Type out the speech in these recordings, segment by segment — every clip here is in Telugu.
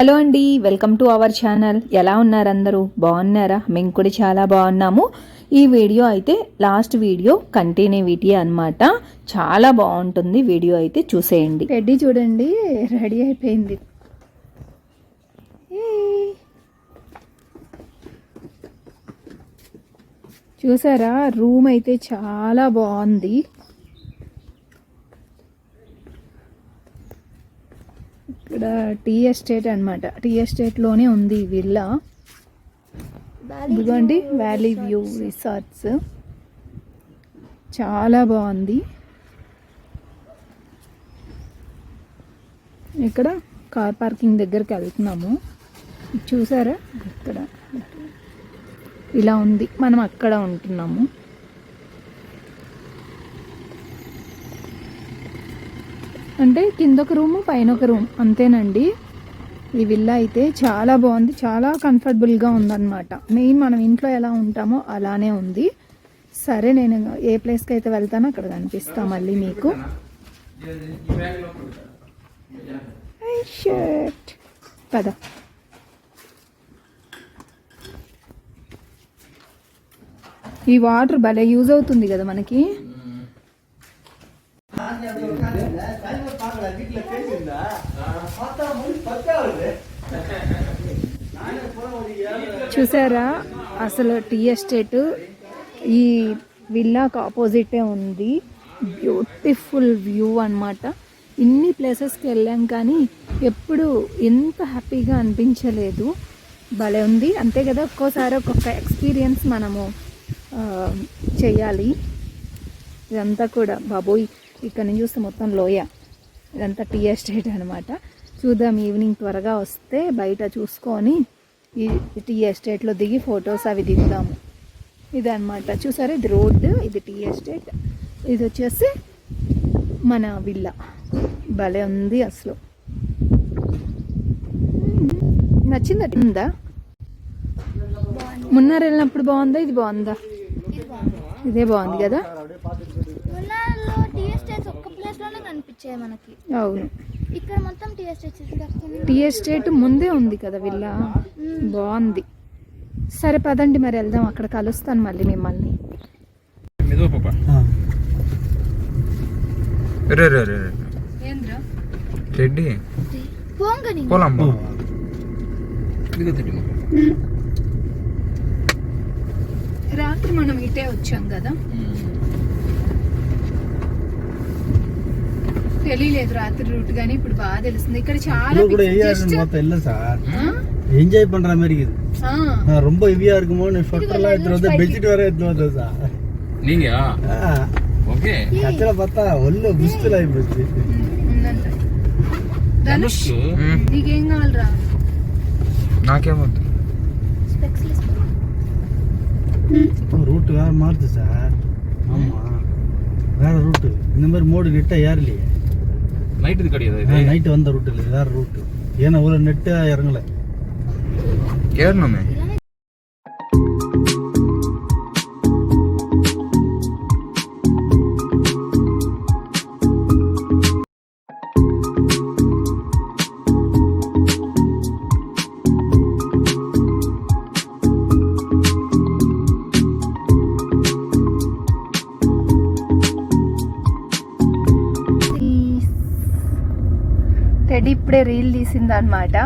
హలో అండి వెల్కమ్ టు అవర్ ఛానల్. ఎలా ఉన్నారు అందరూ బాగున్నారా? మేము కూడా చాలా బాగున్నాము. ఈ వీడియో అయితే లాస్ట్ వీడియో కంటిన్యూవిటీ అన్నమాట. చాలా బాగుంటుంది వీడియో అయితే చూసేయండి. రెడీ చూడండి రెడీ అయిపోయింది. చూసారా? రూమ్ అయితే చాలా బాగుంది. టీ ఎస్టేట్ అనమాట టీ ఎస్టేట్లోనే ఉంది ఈ విల్లా. ఇదిగోండి వ్యాలీ వ్యూ రిసార్ట్స్ చాలా బాగుంది. ఇక్కడ కార్ పార్కింగ్ దగ్గరికి వెళ్తున్నాము. చూసారా? ఇక్కడ. ఇలా ఉంది. మనం అక్కడ ఉంటున్నాము. అంటే కింద ఒక రూము పైన ఒక రూమ్. అంతేనండి. ఈ విల్లా అయితే చాలా బాగుంది. చాలా కంఫర్టబుల్గా ఉందన్నమాట. మెయిన్ మనం ఇంట్లో ఎలా ఉంటామో అలానే ఉంది. సరే నేను ఏ ప్లేస్కి అయితే వెళ్తానో అక్కడ కనిపిస్తా మళ్ళీ మీకు. షర్ట్ పద. ఈ వాటర్ భలే యూజ్ అవుతుంది కదా మనకి. చూసారా? అసలు టీ ఎస్టేట్ ఈ విల్లాకు ఆపోజిటే ఉంది. బ్యూటిఫుల్ వ్యూ అనమాట ఇన్ని ప్లేసెస్కి వెళ్ళాం కానీ ఎప్పుడు ఎంత హ్యాపీగా అనిపించలేదు. భలే ఉంది. అంతే కదా ఒక్కోసారి ఒక్కొక్క ఎక్స్పీరియన్స్ మనము చేయాలి. ఇదంతా కూడా బాబోయ్ ఇక్కడ నుంచి చూస్తే మొత్తం లోయ. ఇదంతా టీ ఎస్టేట్ అనమాట చూద్దాం ఈవినింగ్ త్వరగా వస్తే బయట చూసుకొని ఈ టీ ఎస్టేట్లో దిగి ఫొటోస్ అవి దిగుదాము ఇదన్నమాట. చూసారా? ఇది రోడ్డు ఇది టీ ఎస్టేట్. ఇది వచ్చేసి మన విల్లా. భలే ఉంది అసలు. నచ్చిందా? ఉందా? మున్నార్ వెళ్ళినప్పుడు బాగుందా? ఇది బాగుందా? ఇదే బాగుంది కదా? అవును. ఇక్కడ మొత్తం టీ చూడకుండా టీ ఎస్టేట్ ముందే ఉంది కదా విల్లా? బాగుంది. సరే పదండి మరి వెళ్దాం. అక్కడ కలుస్తాను మళ్ళీ మిమ్మల్ని. రెడ్డి. పోలాం రాత్రి మనం ఇటే వచ్చాం కదా? తెలియలేదు రాత్రి రూట్ కానీ ఇప్పుడు బాగా తెలుస్తుంది ఇక్కడ చాలా இன்னும் கூட big- ஹெவியா just- இருக்கு மொத்தம் இல்ல சார் ఆ? என்ஜாய் பண்ற மாதிரி இருக்குது ఆ. நான் ரொம்ப ஹெவியா இருக்குமோ ஸ்வெட்டர்லாம் எடுத்துட்டு வந்து பெட்ஷீட் வேற எடுத்துட்டு வந்தேன் சார் నీగా ஆ, ఓకే கடைசியில பார்த்தா ஒல்ல புஸ்டல் ஆகி போச்சு ఉందంట ధనుష్ నీకేం కావాలరా నాకేమొద్దు స్పెక్స్ ரூட் வேற மாறுது சார் ஆமா வேற ரூட் இந்த மாதிரி மோடு நெட்டா ஏறலையே நைட் இது கிடையாது நைட்டு வந்த ரூட் இல்ல வேறு ரூட்டு ஏன்னா ஒரு நெட்டு இறங்கலை. ஏறணுமே. తెలిసిందనమాట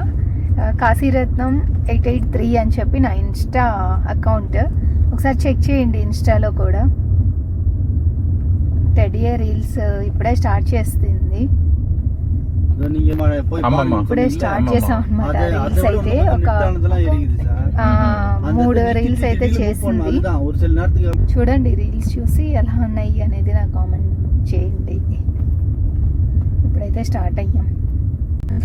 కాశీరత్నం ఎయిట్ ఎయిట్ త్రీ అని చెప్పి నా ఇన్స్టా అకౌంట్. ఒకసారి చెక్ చేయండి ఇన్స్టాలో కూడా. టెడియర్ రీల్స్ ఇప్పుడే స్టార్ట్ చేస్తుంది ఇప్పుడే స్టార్ట్ చేసాం అనమాట రీల్స్ అయితే ఒక మూడు రీల్స్ అయితే చేసింది. చూడండి రీల్స్ చూసి ఎలా ఉన్నాయి అనేది నా కామెంట్ చేయండి. ఇప్పుడైతే స్టార్ట్ అయ్యాం.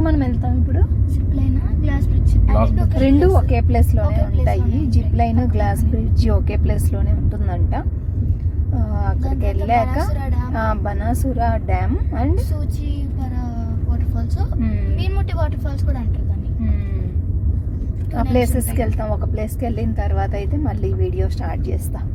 మనం వెళ్తాం ఇప్పుడు? Zip line glass bridge Glass bridge. రెండు ఒకే ప్లేస్లోనే ఉంటాయి. జిప్. లైన్ గ్లాస్ బ్రిడ్జ్ ఒకే ప్లేస్లోనే ఉంటుందంట. అక్కడికి వెళ్ళాక Banasura dam. And Soochi waterfalls Meenmutty waterfalls కూడా అంటారు దాన్ని. ఆ ప్లేసెస్కి వెళ్తాం. ఒక ప్లేస్కి వెళ్ళిన తర్వాత అయితే మళ్ళీ వీడియో స్టార్ట్ చేస్తాం.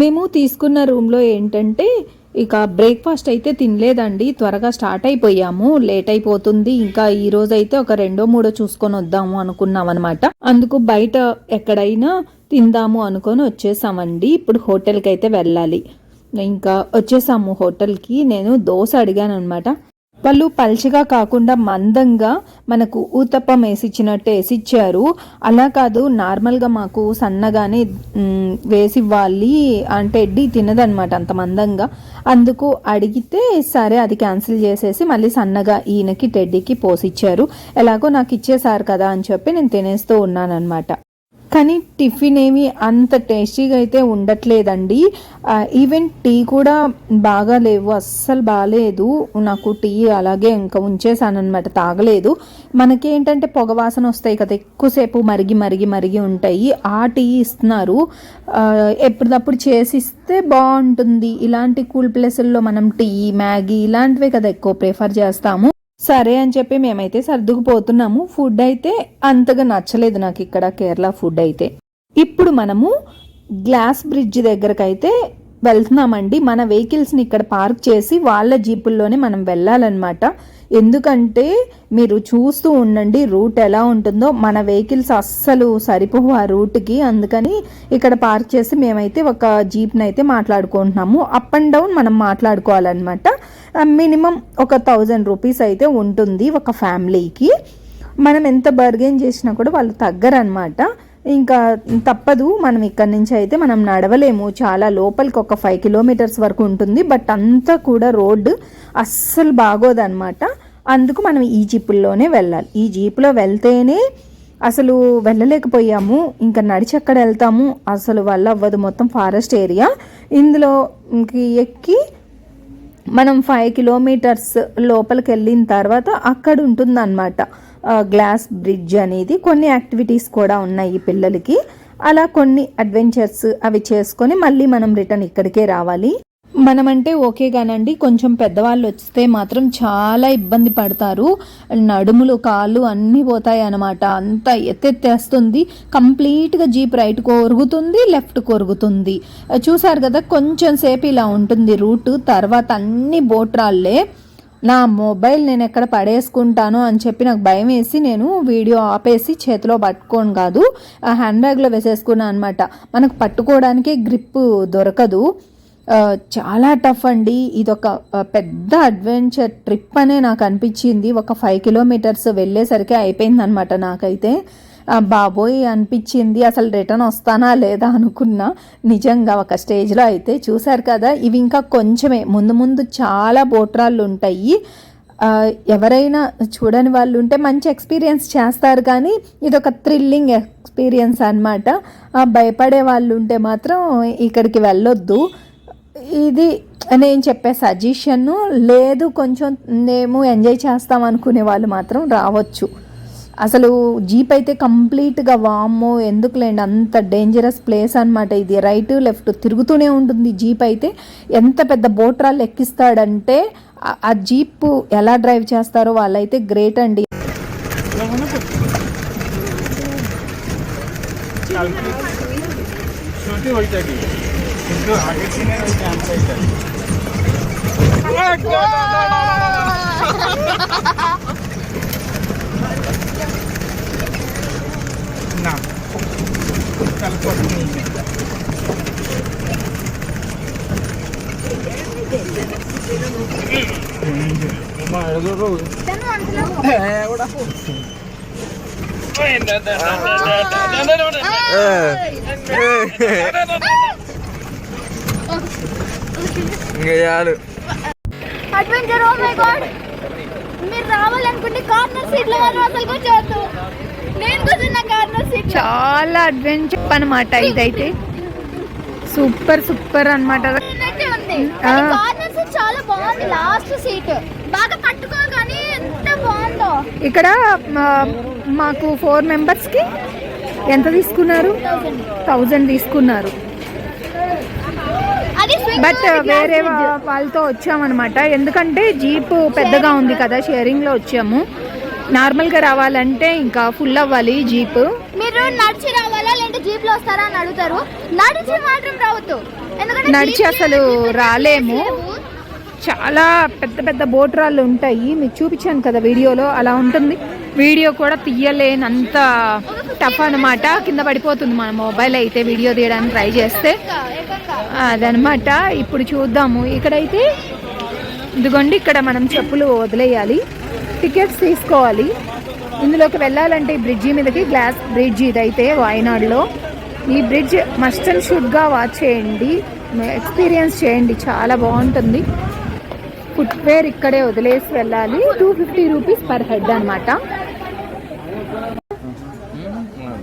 మేము తీసుకున్న రూమ్లో ఏంటంటే ఇక బ్రేక్ఫాస్ట్ అయితే తినలేదండి. త్వరగా స్టార్ట్ అయిపోయాము. లేట్ అయిపోతుంది. ఇంకా ఈ రోజు అయితే ఒక రెండో మూడో చూసుకొని వద్దాము అనుకున్నాం అనమాట అందుకు బయట ఎక్కడైనా తిందాము అనుకొని వచ్చేసామండి. ఇప్పుడు హోటల్కి అయితే వెళ్ళాలి. ఇంకా వచ్చేసాము హోటల్కి. నేను దోశ అడిగాను అనమాట వాళ్ళు పల్చగా కాకుండా మందంగా మనకు ఊతప్పం వేసిచ్చినట్టు వేసిచ్చారు. అలా కాదు నార్మల్గా మాకు సన్నగానే వేసి వేసివ్వాలి అంటే ఎడ్డి తినదనమాట అంత మందంగా. అందుకు అడిగితే సరే అది క్యాన్సిల్ చేసేసి మళ్ళీ సన్నగా ఈయనకి టెడ్డీకి పోసిచ్చారు. ఎలాగో నాకు ఇచ్చేసారు కదా అని చెప్పి నేను తినేస్తూ ఉన్నానన్నమాట. కానీ టిఫిన్ ఏమి అంత టేస్టీగా అయితే ఉండట్లేదండి. ఈవెన్ టీ కూడా బాగా లేవు అస్సలు బాగాలేదు నాకు టీ అలాగే ఇంకా ఉంచేసాను అనమాట తాగలేదు. మనకి ఏంటంటే పొగ వాసన వస్తాయి కదా ఎక్కువసేపు మరిగి మరిగి మరిగి ఉంటాయి. ఆ టీ ఇస్తున్నారు. ఎప్పటిదప్పుడు ఎప్పటికప్పుడు చేసి ఇస్తే బాగుంటుంది. ఇలాంటి కూల్ ప్లేసుల్లో మనం టీ మ్యాగీ ఇలాంటివే కదా ఎక్కువ ప్రిఫర్ చేస్తాము. సరే అని చెప్పి మేమైతే సర్దుకుపోతున్నాము. ఫుడ్ అయితే అంతగా నచ్చలేదు నాకు ఇక్కడ కేరళ ఫుడ్ అయితే. ఇప్పుడు మనము గ్లాస్ బ్రిడ్జ్ దగ్గరకైతే వెళ్తున్నామండి. మన వెహికల్స్ని ఇక్కడ పార్క్ చేసి వాళ్ళ జీపుల్లోనే మనం వెళ్ళాలన్నమాట. ఎందుకంటే మీరు చూస్తూ ఉండండి రూట్ ఎలా ఉంటుందో. మన వెహికల్స్ అస్సలు సరిపోవు ఆ రూట్కి. అందుకని ఇక్కడ పార్క్ చేసి మేమైతే ఒక జీప్ని అయితే మాట్లాడుకుంటున్నాము. అప్ అండ్ డౌన్ మనం మాట్లాడుకోవాలన్నమాట. మినిమం ఒక థౌజండ్ రూపీస్ అయితే ఉంటుంది ఒక ఫ్యామిలీకి. మనం ఎంత బర్గెన్ చేసినా కూడా వాళ్ళు తగ్గరనమాట ఇంకా తప్పదు. మనం ఇక్కడ నుంచి అయితే మనం నడవలేము. చాలా లోపలికి ఒక ఫైవ్ కిలోమీటర్స్ వరకు ఉంటుంది. బట్ అంతా కూడా రోడ్డు అస్సలు బాగోదన్నమాట. అందుకు మనం ఈ జీపుల్లోనే వెళ్ళాలి. ఈ జీపులో వెళ్తేనే అసలు వెళ్ళలేకపోయాము. ఇంకా నడిచి ఎక్కడ వెళ్తాము? అసలు వల్ల అవ్వదు. మొత్తం ఫారెస్ట్ ఏరియా. ఇందులో ఎక్కి మనం ఫైవ్ కిలోమీటర్స్ లోపలికి వెళ్ళిన తర్వాత అక్కడ ఉంటుందన్నమాట. గ్లాస్ బ్రిడ్జ్ అనేది కొన్ని యాక్టివిటీస్ కూడా ఉన్నాయి పిల్లలకి. అలా కొన్ని అడ్వెంచర్స్ అవి చేసుకొని మళ్ళీ మనం రిటర్న్ ఇక్కడికే రావాలి. మనమంటే ఓకే కానండి కొంచెం పెద్దవాళ్ళు వస్తే మాత్రం చాలా ఇబ్బంది పడతారు. నడుములు కాళ్ళు అన్నీ పోతాయి అన్నమాట. అంత ఎత్తెత్తేస్తుంది. కంప్లీట్గా జీప్ రైట్ కొరుగుతుంది లెఫ్ట్ కొరుగుతుంది. చూసారు కదా కొంచెం సేపు ఇలా ఉంటుంది రూట్. తర్వాత అన్ని బోట్రాళ్ళే. నా మొబైల్ నేను ఎక్కడ పడేసుకుంటాను అని చెప్పి నాకు భయం వేసి నేను వీడియో ఆపేసి చేతిలో పట్టుకోను కాదు హ్యాండ్ బ్యాగ్లో వేసేసుకున్నాను అనమాట మనకు పట్టుకోవడానికి గ్రిప్ దొరకదు. చాలా టఫ్ అండి. ఇదొక పెద్ద అడ్వెంచర్ ట్రిప్ అనే నాకు అనిపించింది. ఒక ఫైవ్ కిలోమీటర్స్ వెళ్ళేసరికి అయిపోయింది అనమాట నాకైతే. బాబోయ్ అనిపించింది. అసలు రిటర్న్ వస్తానా లేదా అనుకున్నా. నిజంగా ఒక స్టేజ్లో అయితే చూశారు కదా ఇవి ఇంకా కొంచెమే. ముందు ముందు చాలా బోట్రాళ్ళు ఉంటాయి. ఎవరైనా చూడని వాళ్ళు ఉంటే మంచి ఎక్స్పీరియన్స్ చేస్తారు. కానీ ఇది ఒక థ్రిల్లింగ్ ఎక్స్పీరియన్స్ అనమాట భయపడే వాళ్ళు ఉంటే మాత్రం ఇక్కడికి వెళ్ళొద్దు. ఇది నేను చెప్పే సజెషన్. లేదు కొంచెం మేము ఎంజాయ్ చేస్తాం అనుకునే వాళ్ళు మాత్రం రావచ్చు. అసలు జీప్ అయితే కంప్లీట్గా వామ్మో ఎందుకులేండి? అంత డేంజరస్ ప్లేస్ అనమాట ఇది. రైట్ లెఫ్ట్ తిరుగుతూనే ఉంటుంది జీప్ అయితే. ఎంత పెద్ద బోట్రాలు ఎక్కిస్తాడంటే ఆ- ఆ జీప్ ఎలా డ్రైవ్ చేస్తారో వాళ్ళైతే గ్రేట్ అండి. ना कल को नहीं है అడ్వెంచర్ ఓ మై గాడ్ మీరు రావాలనుకుంటే కార్నర్ సీట్లో వాళ్ళు అసలు వచ్చేవద్దు చాలా అడ్వెంచర్ అనమాట ఇదైతే. సూపర్ సూపర్ అనమాట చాలా బాగుంది. లాస్ట్ సీట్ బాగా పట్టుకోరు కానీ ఎంత బాగుందో. ఇక్కడ మాకు ఫోర్ మెంబర్స్కి ఎంత తీసుకున్నారు? థౌజండ్ తీసుకున్నారు. బట్ వేరే వాళ్ళతో వచ్చామన్నమాట. ఎందుకంటే జీప్ పెద్దగా ఉంది కదా షేరింగ్లో వచ్చాము. నార్మల్గా రావాలంటే ఇంకా ఫుల్ అవ్వాలి జీప్. మీరు నడిచి రావాలా లేదంటే జీప్లో వస్తారా అని అడుగుతారు. నడిచి మాత్రం రావద్దు. ఎందుకంటే నడిచి అసలు రాలేము. లేవు. చాలా పెద్ద పెద్ద బోట్ రాళ్ళు ఉంటాయి. మీకు చూపించాను కదా వీడియోలో అలా ఉంటుంది. వీడియో కూడా తీయలేనంత టఫ్ అన్నమాట. కింద పడిపోతుంది మన మొబైల్ అయితే వీడియో తీయడానికి ట్రై చేస్తే. అదనమాట ఇప్పుడు చూద్దాము. ఇక్కడైతే ఇదిగోండి ఇక్కడ మనం చెప్పులు వదిలేయాలి. టికెట్స్ తీసుకోవాలి. ఇందులోకి వెళ్ళాలంటే ఈ బ్రిడ్జి మీదకి గ్లాస్ బ్రిడ్జ్ ఇదైతే వాయనాడులో. ఈ బ్రిడ్జ్ మస్ట్ అండ్ షుడ్గా వాచ్ చేయండి. ఎక్స్పీరియన్స్ చేయండి. చాలా బాగుంటుంది. ఫుట్వేర్ ఇక్కడే వదిలేసి వెళ్ళాలి. Two fifty rupees per head అనమాట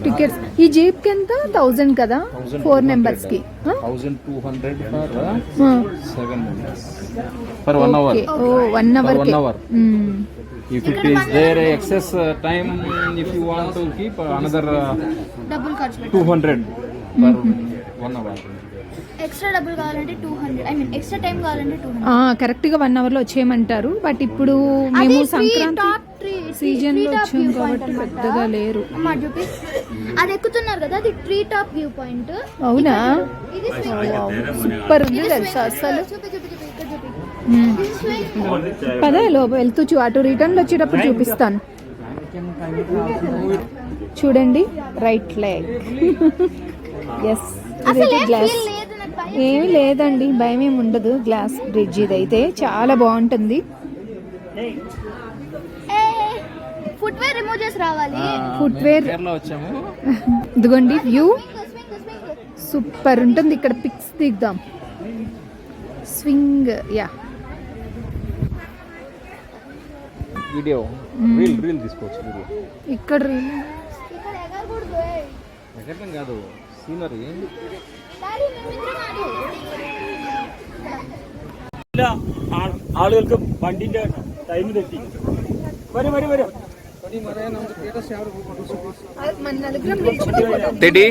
టికెట్స్. ఈ జీప్కి ఎంత? థౌజండ్ కదా? Four members for one hour. Hour. If it is there excess uh, time, if you want to keep uh, another uh, డబ్బులు ఖర్చు పెట్టి 200 per one hour. ఎక్స్ట్రా డబ్బులు కావాలంటే two hundred I mean extra time కావాలంటే టూ హండ్రెడ్ కరెక్ట్గా వన్ అవర్లో వచ్చేయమంటారు బట్ ఇప్పుడు మేము సంక్రాంతి సీజన్లో వచ్చాం కాబట్టి పెద్దగా లేరు. అది ఎక్కుతున్నారు కదా అది ట్రీ టాప్ వ్యూ పాయింట్ అవునా సూపర్ ఉంది తెలుసా అసలు. పదే లోపు వెళ్తూ చూ అటు రిటర్న్ వచ్చేటప్పుడు చూపిస్తాను. చూడండి రైట్ లెగ్ ఎస్ గ్లాస్. ఏమి లేదండి భయం ఏమి ఉండదు. గ్లాస్ బ్రిడ్జ్ ఇదైతే చాలా బాగుంటుంది. ఏ ఫుట్వేర్ రిమూవ్ చేసి రావాలి. ఫుట్వేర్ కేరళ వచ్చాము. ఇదిగోండి వ్యూ స్వింగ్ సూపర్ ఉంటుంది. ఇక్కడ పిక్స్ దిగుదాం. స్వింగ్ యా వీడియో రీల్ రీల్ తీసుకోవచ్చు వీడియో ఇక్కడ రీ- ఇక్కడ ఎగరకూడదు ఏయ్. ఎక్కడం కాదు సీనరీ డాడీ మేమిద్దరం ఆడు. ആളുകൾക്ക് വണ്ടിന്റെ ടൈം തെറ്റി വരും വരും വരും మన నలుగురం నిల్చుని తెడి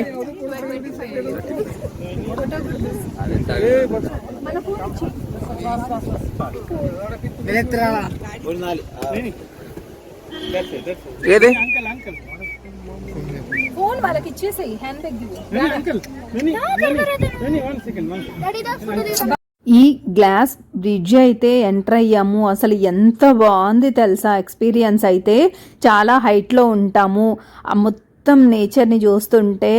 ఏది? ఫోన్ వాళ్ళకి ఇచ్చేసేయి హ్యాండ్ బ్యాగ్ ఈ గ్లాస్ బ్రిడ్జ్ అయితే ఎంటర్ అయ్యాము. అసలు ఎంత బాగుంది తెలుసా? ఎక్స్పీరియన్స్ అయితే చాలా హైట్లో ఉంటాము. ఆ మొత్తం నేచర్ని చూస్తుంటే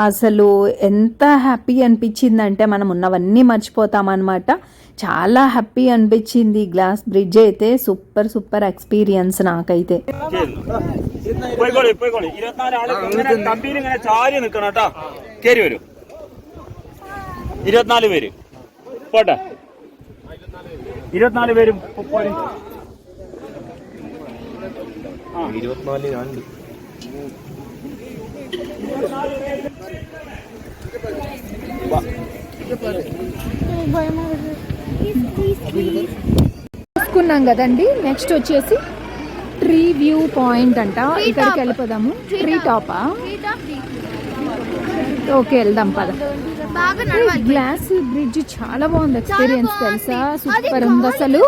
అసలు ఎంత హ్యాపీ అనిపించిందంటే మనం ఉన్నవన్నీ మర్చిపోతామన్నమాట చాలా హ్యాపీ అనిపించింది గ్లాస్ బ్రిడ్జ్ అయితే సూపర్ సూపర్ ఎక్స్పీరియన్స్ నాకైతే പോയിക്കോളി പോയിക്കോളി ഇരുപത്തിനാല് ആള് ഇങ്ങനെ കമ്പിയിൽ ഇങ്ങനെ ചാരി നിൽക്കണം കേട്ടോ കേറി വരൂ ഇരുപത്തിനാല് പേര് പോട്ടെ ഇരുപത്തിനാല് പേരും പോ- പോര്. ഇരുപത്തിനാല് രണ്ട് చూసుకున్నాం కదండి. నెక్స్ట్ వచ్చేసి ట్రీ వ్యూ పాయింట్ అంట. ఇక్కడికి వెళ్ళిపోదాము. ట్రీ టాపా. ఓకే వెళ్దాం పద. గ్లాస్ బ్రిడ్జ్ చాలా బాగుంది ఎక్స్పీరియన్స్ తెలుసా. సూపర్ ఉంది అసలు.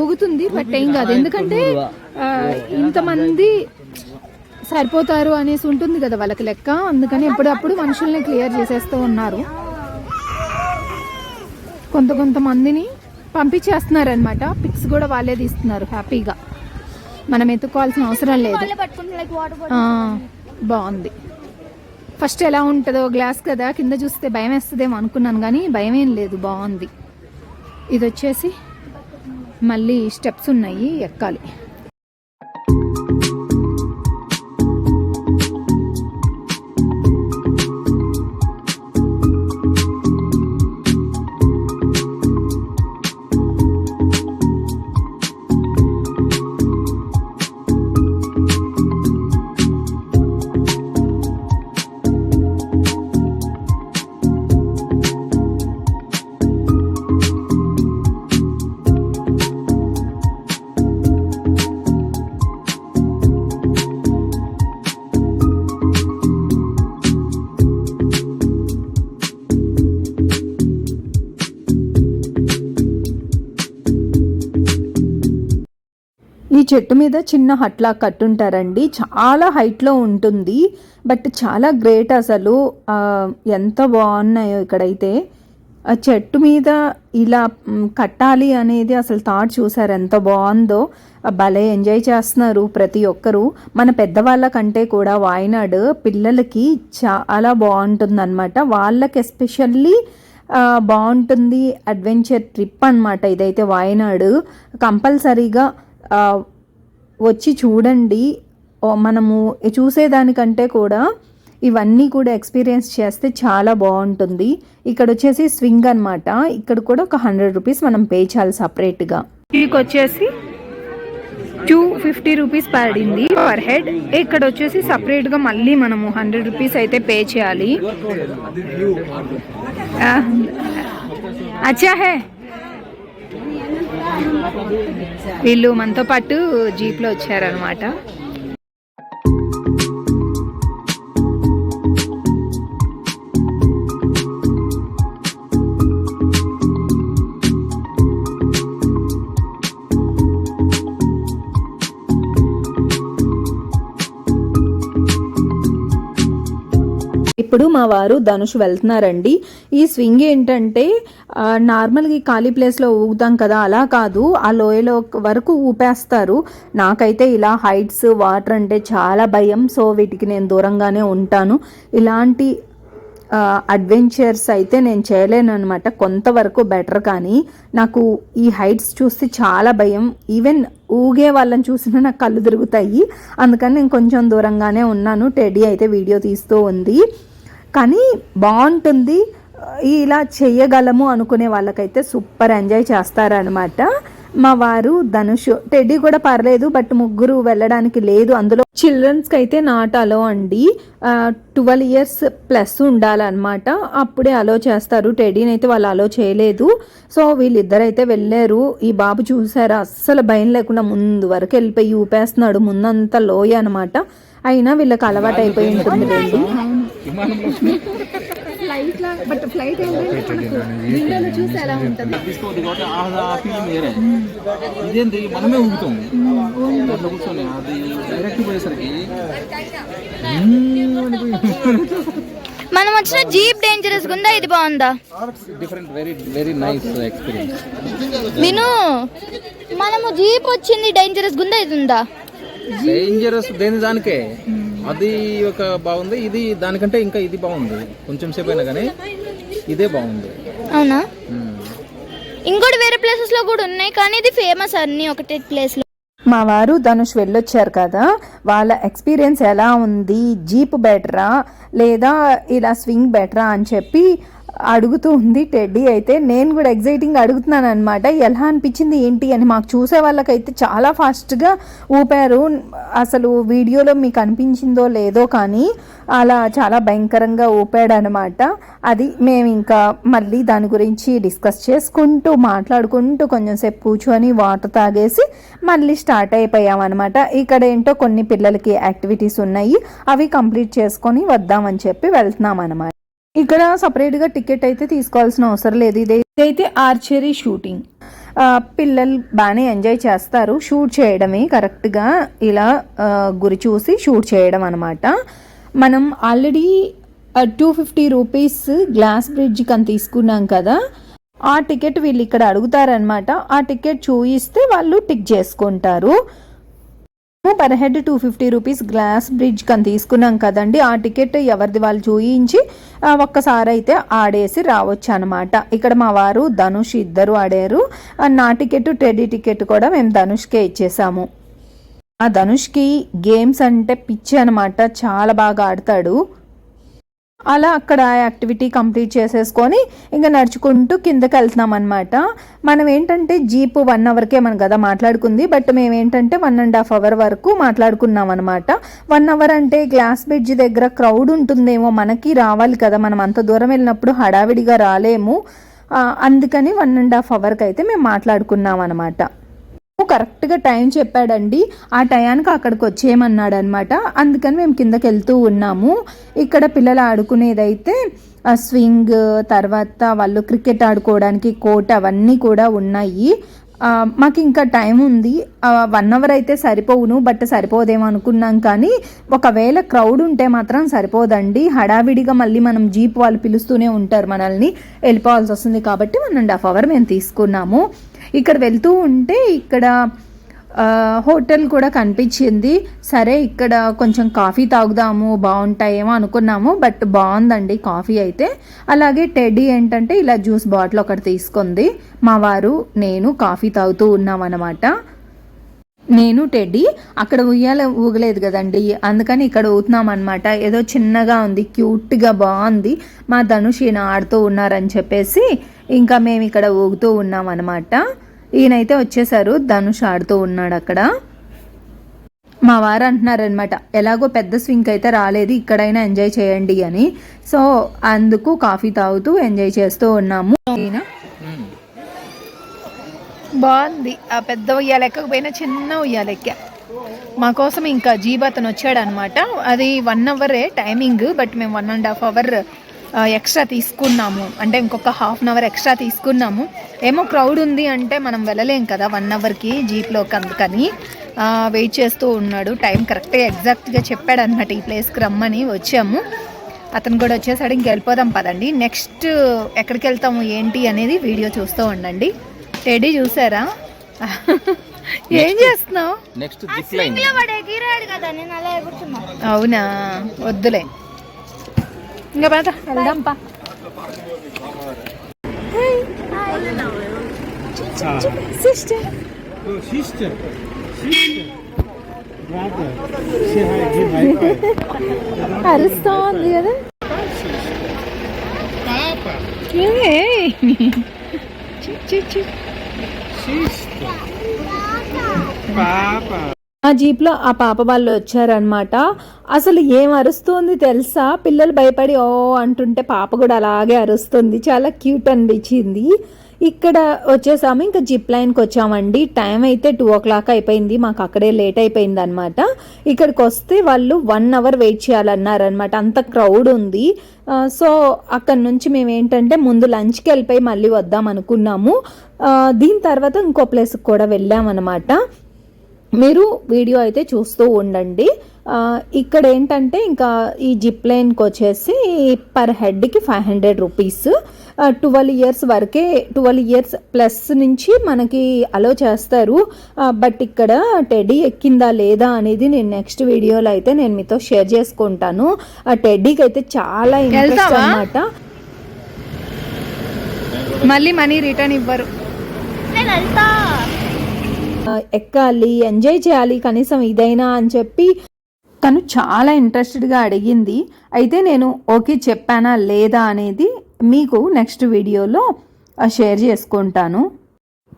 ఊగుతుంది బట్ ఏం కాదు. ఎందుకంటే ఇంతమంది సరిపోతారు అనేసి ఉంటుంది కదా వాళ్ళకి లెక్క. అందుకని ఎప్పుడప్పుడు మనుషుల్ని క్లియర్ చేసేస్తూ ఉన్నారు. కొంత కొంతమందిని పంపించేస్తున్నారనమాట పిక్స్ కూడా వాళ్ళే తీస్తున్నారు హ్యాపీగా. మనం ఎత్తుకోవాల్సిన అవసరం లేదు. బాగుంది. ఫస్ట్ ఎలా ఉంటుందో గ్లాస్ కదా కింద చూస్తే భయం వేస్తుందేమో అనుకున్నాను కానీ భయం ఏం లేదు బాగుంది. ఇది వచ్చేసి మళ్ళీ స్టెప్స్ ఉన్నాయి ఎక్కాలి. చెట్టు మీద చిన్న హట్లా కట్టుంటారండి. చాలా హైట్లో ఉంటుంది. బట్ చాలా గ్రేట్ అసలు. ఎంత బాగున్నాయో ఇక్కడైతే. ఆ చెట్టు మీద ఇలా కట్టాలి అనేది అసలు థాట్ చూసారు ఎంత బాగుందో. భలే ఎంజాయ్ చేస్తున్నారు ప్రతి ఒక్కరూ. మన పెద్దవాళ్ళ కంటే కూడా వాయినాడు పిల్లలకి చాలా బాగుంటుంది అనమాట వాళ్ళకి ఎస్పెషల్లీ బాగుంటుంది అడ్వెంచర్ ట్రిప్ అనమాట ఇదైతే వాయనాడు. కంపల్సరీగా వచ్చి చూడండి. మనము చూసేదానికంటే కూడా ఇవన్నీ కూడా ఎక్స్పీరియన్స్ చేస్తే చాలా బాగుంటుంది. ఇక్కడ వచ్చేసి స్వింగ్ అన్నమాట. ఇక్కడ కూడా ఒక హండ్రెడ్ రూపీస్ మనం పే చేయాలి సపరేట్గా. వీటికి వచ్చేసి టూ ఫిఫ్టీ రూపీస్ పడింది పర్ హెడ్. ఇక్కడ వచ్చేసి సపరేట్గా మళ్ళీ మనము హండ్రెడ్ రూపీస్ అయితే పే చేయాలి. అచ్చా హే. వీళ్ళు మనతో పాటు జీప్లో వచ్చారనమాట మా వారు ధనుష్ వెళ్తున్నారండి. ఈ స్వింగ్ ఏంటంటే నార్మల్గా ఈ ఖాళీ ప్లేస్లో ఊగుతాం కదా అలా కాదు. ఆ లోయలో వరకు ఊపేస్తారు. నాకైతే ఇలా హైట్స్ వాటర్ అంటే చాలా భయం. సో వీటికి నేను దూరంగానే ఉంటాను. ఇలాంటి అడ్వెంచర్స్ అయితే నేను చేయలేను అనమాట కొంతవరకు బెటర్ కానీ నాకు ఈ హైట్స్ చూస్తే చాలా భయం. ఈవెన్ ఊగే వాళ్ళని చూసినా నాకు కళ్ళు తిరుగుతాయి. అందుకని నేను కొంచెం దూరంగానే ఉన్నాను. టెడీ అయితే వీడియో తీస్తూ ఉంది. కానీ బాగుంటుంది. ఇలా చెయ్యగలము అనుకునే వాళ్ళకైతే సూపర్ ఎంజాయ్ చేస్తారనమాట మా వారు ధనుష్ టెడ్డీ కూడా పర్లేదు బట్ ముగ్గురు వెళ్ళడానికి లేదు. అందులో చిల్డ్రన్స్కి అయితే నాట్ అలో అండి. ట్వెల్వ్ ఇయర్స్ ప్లస్ ఉండాలన్నమాట. అప్పుడే అలో చేస్తారు. టెడ్డీని అయితే వాళ్ళు అలో చేయలేదు. సో వీళ్ళిద్దరైతే వెళ్ళారు. ఈ బాబు చూసారా? అస్సలు భయం లేకుండా ముందు వరకు వెళ్ళిపోయి ఊపేస్తున్నాడు. ముందంతా లోయ అనమాట అయినా వీళ్ళకి అలవాటు అయిపోయి ఉంటుంది. లేండి ఫ్లైట్ లా బట్ ఫ్లైట్ ఏంటంటే మనకు విండోలో చూసి ఎలా ఉంటుంది? తీసుకోవద్దు కాబట్టి ఆ ఆ ఫీలింగ్ వేరే. ఇదేంటి మనమే ఊగుతాం దాంట్లో కూర్చొని అది డైరెక్ట్ పోయేసరికి మనం వచ్చిన జీప్ డేంజరస్ ఉందా ఇది బాగుందా? Different very very nice experience విను మనము జీప్ వచ్చింది డేంజరస్ ఉందా ఇది ఉందా? డేంజరస్ దేని దానికే? అది ఒక బాగుంది. ఇది దానికంటే ఇంకా ఇది బాగుంది. కొంచెం సేపు అయినా కానీ ఇదే బాగుంది. అవునా. ఇంకోటి వేరే ప్లేసెస్లో కూడా ఉన్నాయి కానీ ఇది ఫేమస్ అన్ని ఒకటే ప్లేస్లో. మా వారు ధనుష్ వెళ్ళొచ్చారు కదా వాళ్ళ ఎక్స్పీరియన్స్ ఎలా ఉంది? జీప్ బెటరా లేదా ఇలా స్వింగ్ బెటరా అని చెప్పి అడుగుతూ ఉంది టెడ్డీ అయితే. నేను కూడా ఎగ్జైటింగ్ అడుగుతున్నాను అనమాట ఎలా అనిపించింది ఏంటి అని మాకు చూసే వాళ్ళకైతే చాలా ఫాస్ట్గా ఊపారు. అసలు వీడియోలో మీకు అనిపించిందో లేదో కానీ అలా చాలా భయంకరంగా ఊపాడు అనమాట అది మేము ఇంకా మళ్ళీ దాని గురించి డిస్కస్ చేసుకుంటూ మాట్లాడుకుంటూ కొంచెం సేపు కూర్చొని వాటర్ తాగేసి మళ్ళీ స్టార్ట్ అయిపోయామన్నమాట. ఇక్కడ ఏంటో కొన్ని పిల్లలకి యాక్టివిటీస్ ఉన్నాయి అవి కంప్లీట్ చేసుకొని వద్దామని చెప్పి వెళ్తున్నాం అనమాట ఇక్కడ సపరేట్గా టికెట్ అయితే తీసుకోవాల్సిన అవసరం లేదు. ఇదైతే ఆర్చరీ షూటింగ్. పిల్లలు బాగానే ఎంజాయ్ చేస్తారు. షూట్ చేయడమే కరెక్ట్గా ఇలా గురి చూసి షూట్ చేయడం అనమాట మనం already two fifty rupees glass బ్రిడ్జ్కి కని తీసుకున్నాం కదా ఆ టికెట్ వీళ్ళు ఇక్కడ అడుగుతారనమాట ఆ టికెట్ చూయిస్తే వాళ్ళు టిక్ చేసుకుంటారు. Per head two fifty rupees glass bridge కని తీసుకున్నాం కదండి. ఆ టికెట్ ఎవరిది వాళ్ళు చూయించి ఒక్కసారి అయితే ఆడేసి రావచ్చు అనమాట ఇక్కడ మా వారు ధనుష్ ఇద్దరు ఆడారు. నా టికెట్ టెడీ టికెట్ కూడా మేము ధనుష్కే ఇచ్చేసాము. ఆ ధనుష్కి గేమ్స్ అంటే పిచ్చి అనమాట చాలా బాగా ఆడతాడు. అలా అక్కడ యాక్టివిటీ కంప్లీట్ చేసేసుకొని ఇంకా నడుచుకుంటూ కిందకి వెళ్తున్నాం అనమాట మనం ఏంటంటే జీప్ వన్ అవర్కే మనం కదా మాట్లాడుకుంది బట్ మేము ఏంటంటే వన్ అండ్ హాఫ్ అవర్ వరకు మాట్లాడుకున్నాం అనమాట వన్ అవర్ అంటే గ్లాస్ బ్రిడ్జ్ దగ్గర క్రౌడ్ ఉంటుందేమో మనకి రావాలి కదా మనం అంత దూరం వెళ్ళినప్పుడు హడావిడిగా రాలేము. అందుకని వన్ అండ్ హాఫ్ అవర్కి అయితే మేము మాట్లాడుకున్నాం అనమాట కరెక్ట్గా టైం చెప్పాడండి. ఆ టయానికి అక్కడికి వచ్చేయమన్నాడు అనమాట అందుకని మేము కిందకి వెళ్తూ ఉన్నాము. ఇక్కడ పిల్లలు ఆడుకునేదైతే ఆ స్వింగ్ తర్వాత వాళ్ళు క్రికెట్ ఆడుకోవడానికి కోట్ అవన్నీ కూడా ఉన్నాయి. మాకు ఇంకా టైం ఉంది. వన్ అవర్ అయితే సరిపోవును బట్ సరిపోదేమో అనుకున్నాం కానీ ఒకవేళ క్రౌడ్ ఉంటే మాత్రం సరిపోదండి. హడావిడిగా మళ్ళీ మనం జీప్ వాళ్ళు పిలుస్తూనే ఉంటారు మనల్ని. వెళ్ళిపోవాల్సి వస్తుంది కాబట్టి వన్ అండ్ హాఫ్ అవర్ మేము తీసుకున్నాము. ఇక్కడ వెళ్తూ ఉంటే ఇక్కడ హోటల్ కూడా కనిపించింది. సరే ఇక్కడ కొంచెం కాఫీ తాగుదాము బాగుంటాయేమో అనుకున్నాము బట్ బాగుందండి కాఫీ అయితే. అలాగే టెడ్డీ ఏంటంటే ఇలా జ్యూస్ బాటిల్ ఒకటి తీసుకుంది. మా వారు నేను కాఫీ తాగుతూ ఉన్నామన్నమాట. నేను టెడ్డీ అక్కడ ఉయ్యాల ఊగలేదు కదండి. అందుకని ఇక్కడ ఊతున్నాం అనమాట ఏదో చిన్నగా ఉంది క్యూట్గా బాగుంది. మా ధనుష్ ఈయన ఆడుతూ ఉన్నారని చెప్పేసి ఇంకా మేము ఇక్కడ ఊగుతూ ఉన్నాం అనమాట ఈయనైతే వచ్చేసారు ధనుష్ ఆడుతూ ఉన్నాడు అక్కడ. మా వారు అంటున్నారనమాట ఎలాగో పెద్ద స్వింగ్ అయితే రాలేదు ఇక్కడైనా ఎంజాయ్ చేయండి అని. సో అందుకు కాఫీ తాగుతూ ఎంజాయ్ చేస్తూ ఉన్నాము. ఈయన? బాగుంది. ఆ పెద్ద ఉయ్యాల ఎక్కకపోయినా చిన్న ఉయ్యాల ఎక్కా. మా కోసం ఇంకా జీబ్ అతను అది వన్ అవరే టైమింగ్ బట్ మేము one and half hour extra తీసుకున్నాము. అంటే ఇంకొక హాఫ్ అన్ అవర్ ఎక్స్ట్రా తీసుకున్నాము. ఏమో క్రౌడ్ ఉంది అంటే మనం వెళ్ళలేం కదా వన్ అవర్కి జీప్లోకి అందుకని వెయిట్ చేస్తూ ఉన్నాడు. టైం కరెక్ట్గా ఎగ్జాక్ట్గా చెప్పాడు అనమాట ఈ ప్లేస్కి రమ్మని. వచ్చాము. అతను కూడా వచ్చేసాడు. ఇంక వెళ్ళిపోదాం పదండి. నెక్స్ట్ ఎక్కడికి వెళ్తాము ఏంటి అనేది వీడియో చూస్తూ ఉండండి. టెడీ చూసారా? ఏం చేస్తున్నావు? నెక్స్ట్ అవునా? వద్దులే. ఇంకా పద వెళ్దాం పా. సిస్టర్. అరుస్తా ఉంది కదా. Papa. ఏయ్. చి, చి, చి. ఆ జీప్లో ఆ పాప వాళ్ళు వచ్చారనమాట అసలు ఏం అరుస్తుంది తెలుసా? పిల్లలు భయపడి ఓ అంటుంటే పాప కూడా అలాగే అరుస్తుంది. చాలా క్యూట్ అనిపించింది. ఇక్కడ వచ్చేసాము. ఇంకా జిప్ లైన్కి వచ్చామండి. టైం అయితే టూ ఓ క్లాక్ అయిపోయింది. మాకు అక్కడే లేట్ అయిపోయింది అనమాట ఇక్కడికి వస్తే వాళ్ళు వన్ అవర్ వెయిట్ చేయాలన్నారనమాట అంత క్రౌడ్ ఉంది. సో అక్కడ నుంచి మేము ఏంటంటే ముందు లంచ్కి వెళ్ళిపోయి మళ్ళీ వద్దాం అనుకున్నాము. దీని తర్వాత ఇంకో ప్లేస్కి కూడా వెళ్ళామన్నమాట. మీరు వీడియో అయితే చూస్తూ ఉండండి. ఇక్కడ ఏంటంటే ఇంకా ఈ జిప్ లైన్కి వచ్చేసి per హెడ్కి five hundred rupees. Twelve years వరకే ట్వెల్వ్ ఇయర్స్ ప్లస్ నుంచి మనకి అలో చేస్తారు. బట్ ఇక్కడ టెడ్డీ ఎక్కిందా లేదా అనేది నేను నెక్స్ట్ వీడియోలో అయితే నేను మీతో షేర్ చేసుకుంటాను. ఆ టెడ్డీకి అయితే చాలా ఇంట్రెస్ట్? అనమాట మళ్ళీ మనీ రిటర్న్ ఇవ్వరు. ఎక్కాలి ఎంజాయ్ చేయాలి కనీసం ఇదైనా అని చెప్పి తను చాలా ఇంట్రెస్టెడ్గా అడిగింది. అయితే నేను ఓకే చెప్పానా లేదా అనేది మీకు నెక్స్ట్ వీడియోలో ఆ, షేర్ చేసుకుంటాను.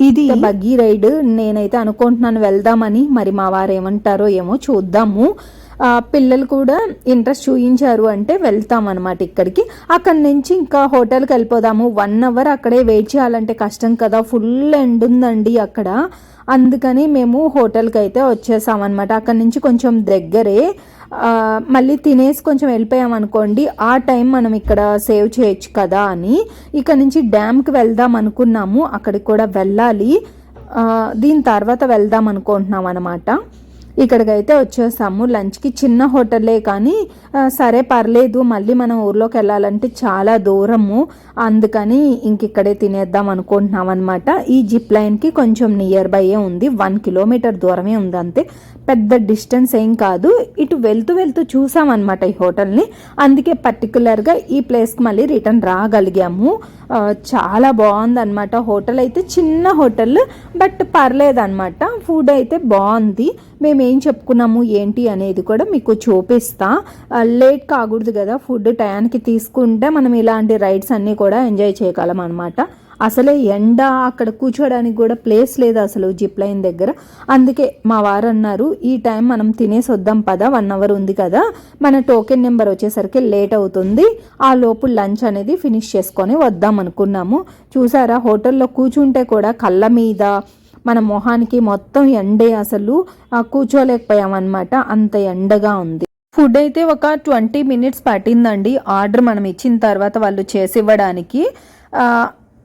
ఇది బగ్గీ రైడ్ నేనైతే అనుకుంటున్నాను వెళ్దామని. మరి మా వారు ఏమంటారో ఏమో చూద్దాము. పిల్లలు కూడా ఇంట్రెస్ట్ చూపించారు అంటే వెళ్తాం అనమాట ఇక్కడికి. అక్కడి నుంచి ఇంకా హోటల్కి వెళ్ళిపోదాము. వన్ అవర్ అక్కడే వెయిట్ చేయాలంటే కష్టం కదా. ఫుల్ ఎండ్ ఉందండి అక్కడ. అందుకని మేము హోటల్కి అయితే వచ్చేసామన్నమాట అక్కడి నుంచి కొంచెం దగ్గరే మళ్ళీ తినేసి కొంచెం వెళ్ళిపోయాం అనుకోండి. ఆ టైం మనం ఇక్కడ సేవ్ చేయొచ్చు కదా అని. ఇక్కడ నుంచి డ్యామ్కి వెళ్దాం అనుకున్నాము. అక్కడికి కూడా వెళ్ళాలి. దీని తర్వాత వెళ్దాం అనుకుంటున్నాం అనమాట ఇక్కడికైతే వచ్చేసాము. లంచ్కి చిన్న హోటలే కానీ సరే పర్లేదు మళ్ళీ మనం ఊర్లోకి వెళ్ళాలంటే చాలా దూరము. అందుకని ఇంక ఇక్కడే తినేద్దాం అనుకుంటున్నాం అనమాట ఈ జిప్ లైన్కి కొంచెం నియర్ బైయే ఉంది. వన్ కిలోమీటర్ దూరమే ఉంది అంతే. పెద్ద డిస్టెన్స్ ఏం కాదు. ఇటు వెళ్తూ వెళ్తూ చూసామన్నమాట ఈ హోటల్ని. అందుకే పర్టికులర్గా ఈ ప్లేస్కి మళ్ళీ రిటర్న్ రాగలిగాము. చాలా బాగుందన్నమాట. హోటల్ అయితే చిన్న హోటల్ బట్ పర్లేదన్నమాట. ఫుడ్ అయితే బాగుంది. మేము ఏం చెప్పుకున్నాము? ఏంటి అనేది కూడా మీకు చూపిస్తా. లేట్ కాకూడదు కదా. ఫుడ్ టయానికి తీసుకుంటే మనం ఇలాంటి రైడ్స్ అన్నీ కూడా ఎంజాయ్ చేయగలం అనమాట అసలే ఎండ అక్కడ కూర్చోడానికి కూడా ప్లేస్ లేదు అసలు జిప్ లైన్ దగ్గర. అందుకే మా వారు అన్నారు ఈ టైం మనం తినేసి వద్దాం పదా వన్ అవర్ ఉంది కదా. మన టోకెన్ నెంబర్ వచ్చేసరికి లేట్ అవుతుంది. ఆ లోపు లంచ్ అనేది ఫినిష్ చేసుకొని వద్దాం అనుకున్నాము. చూసారా హోటల్లో కూర్చుంటే కూడా కళ్ళ మీద మన మొహానికి మొత్తం ఎండే అసలు. కూర్చోలేకపోయామన్నమాట. అంత ఎండగా ఉంది. ఫుడ్ అయితే ఒక ట్వంటీ మినిట్స్ పట్టిందండి. ఆర్డర్ మనం ఇచ్చిన తర్వాత వాళ్ళు చేసి ఇవ్వడానికి.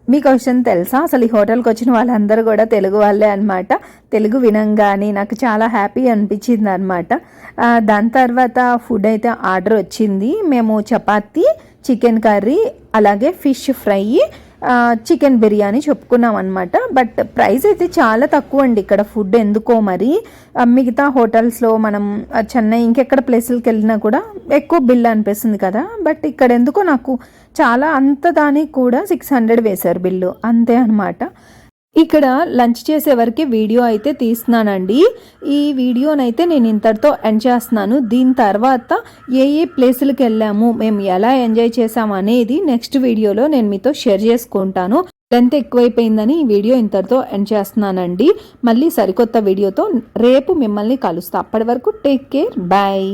మీకు క్వశ్చన్ తెలుసా? అసలు ఈ హోటల్కి వచ్చిన వాళ్ళందరూ కూడా తెలుగు వాళ్ళే అనమాట తెలుగు వినంగానే నాకు చాలా హ్యాపీ అనిపించింది అనమాట దాని తర్వాత ఫుడ్ అయితే ఆర్డర్ వచ్చింది. మేము చపాతీ చికెన్ కర్రీ అలాగే ఫిష్ ఫ్రై చికెన్ బిర్యానీ చెప్పుకున్నాం అనమాట బట్ ప్రైస్ అయితే చాలా తక్కువ అండి ఇక్కడ ఫుడ్ ఎందుకో మరి. మిగతా హోటల్స్లో మనం చెన్నై ఇంకెక్కడ ప్లేసులకి వెళ్ళినా కూడా ఎక్కువ బిల్ అనిపిస్తుంది కదా. బట్ ఇక్కడ ఎందుకో నాకు చాలా అంత దానికి కూడా సిక్స్ హండ్రెడ్ వేశారు బిల్లు. అంతే అనమాట ఇక్కడ లంచ్ చేసే వరకు వీడియో అయితే తీస్తున్నానండి. ఈ వీడియోనైతే నేను ఇంతటితో ఎండ్ చేస్తున్నాను. దీని తర్వాత ఏ ఏ ప్లేసులకు వెళ్ళాము మేము ఎలా ఎంజాయ్ చేసాము అనేది నెక్స్ట్ వీడియోలో నేను మీతో షేర్ చేసుకుంటాను. లెంత్ ఎక్కువైపోయిందని ఈ వీడియో ఇంతటితో ఎండ్ చేస్తున్నానండి. మళ్ళీ సరికొత్త వీడియోతో రేపు మిమ్మల్ని కలుస్తా. అప్పటి వరకు టేక్ కేర్. బాయ్.